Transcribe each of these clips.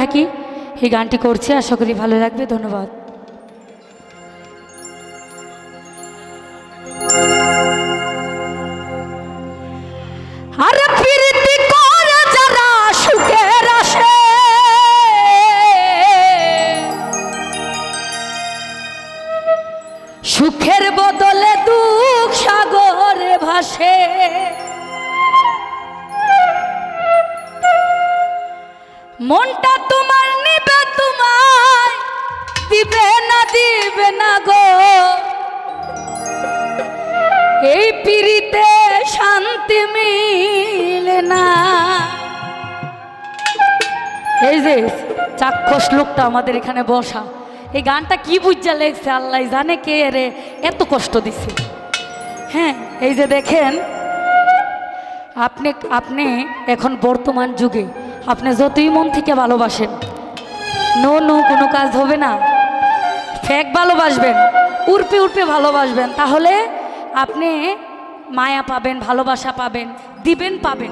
থাকি। এই গানটি করছি আশা করি ভালো লাগবে ধন্যবাদ। সুখের বদলে দুঃখ সাগরে ভাসে। মনটা তোমার নিবে তোমায়। দিবে না দিবে না গো। এই পিড়িতে শান্তি মিলে না। এই যে, চাক্ষুষ লোকটা আমাদের এখানে বসা। এই গানটা কি বুঝা লেগছে? আল্লাহ জানে কে রে, এত কষ্ট দিছে। হ্যাঁ এই যে দেখেন, আপনি আপনি এখন বর্তমান যুগে আপনি যতই মন থেকে ভালোবাসেন। নো নো, কোনো কাজ হবে না। ফেক ভালোবাসবেন উর্পে উর্পে ভালোবাসবেন। তাহলে আপনি মায়া পাবেন, ভালোবাসা পাবেন, দিবেন পাবেন।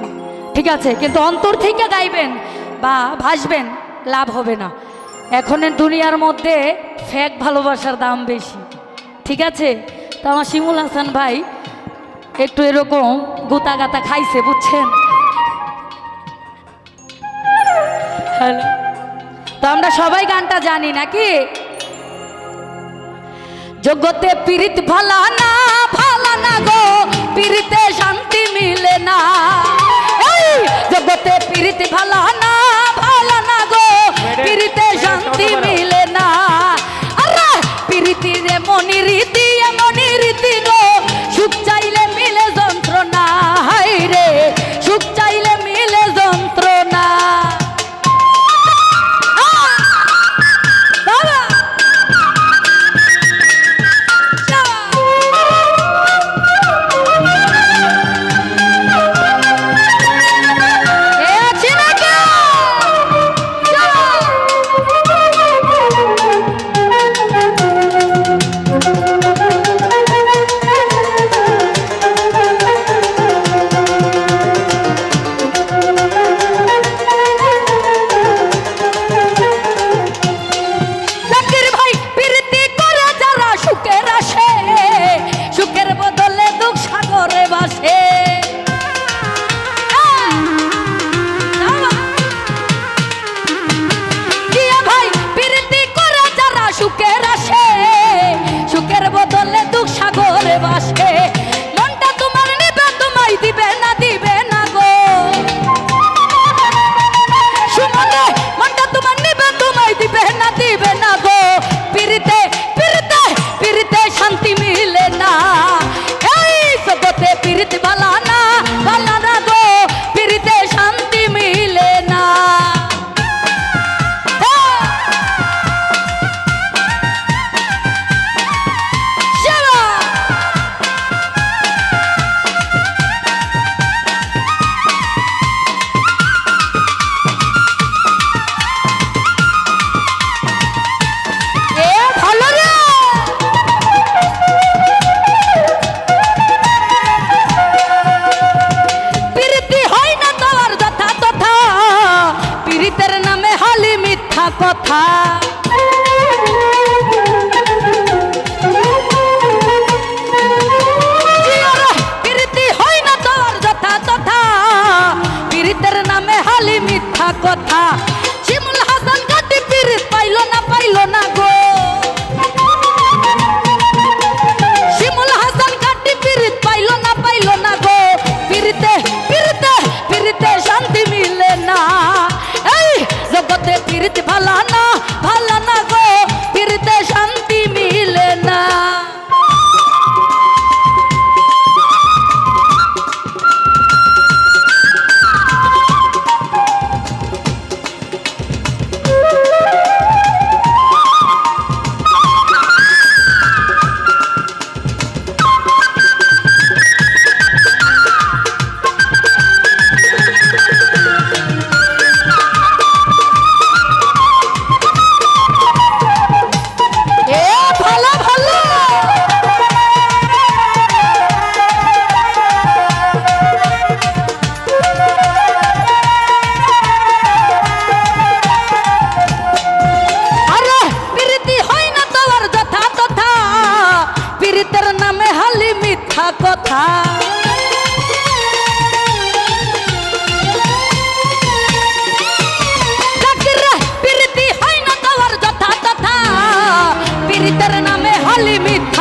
ঠিক আছে? কিন্তু অন্তর থেকে গাইবেন বা ভাসবেন, লাভ হবে না। এখনের দুনিয়ার মধ্যে ফেক ভালোবাসার দাম বেশি। ঠিক আছে? তো আমার শিমুল হাসান ভাই একটু এরকম গোতা গাতা খাইছে, বুঝছেন? তো আমরা সবাই গানটা জানি নাকি? জগতে পীড়িত ভালা না ভালা না গো, পীড়িতে শান্তি মিলে না। যোগ্যতে পীড়িত ভালা না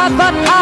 কথা শিমুল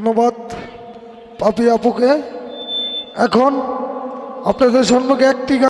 ধন্যবাদ পাপি আপুকে। এখন আপনাদের সম্মুখে একটি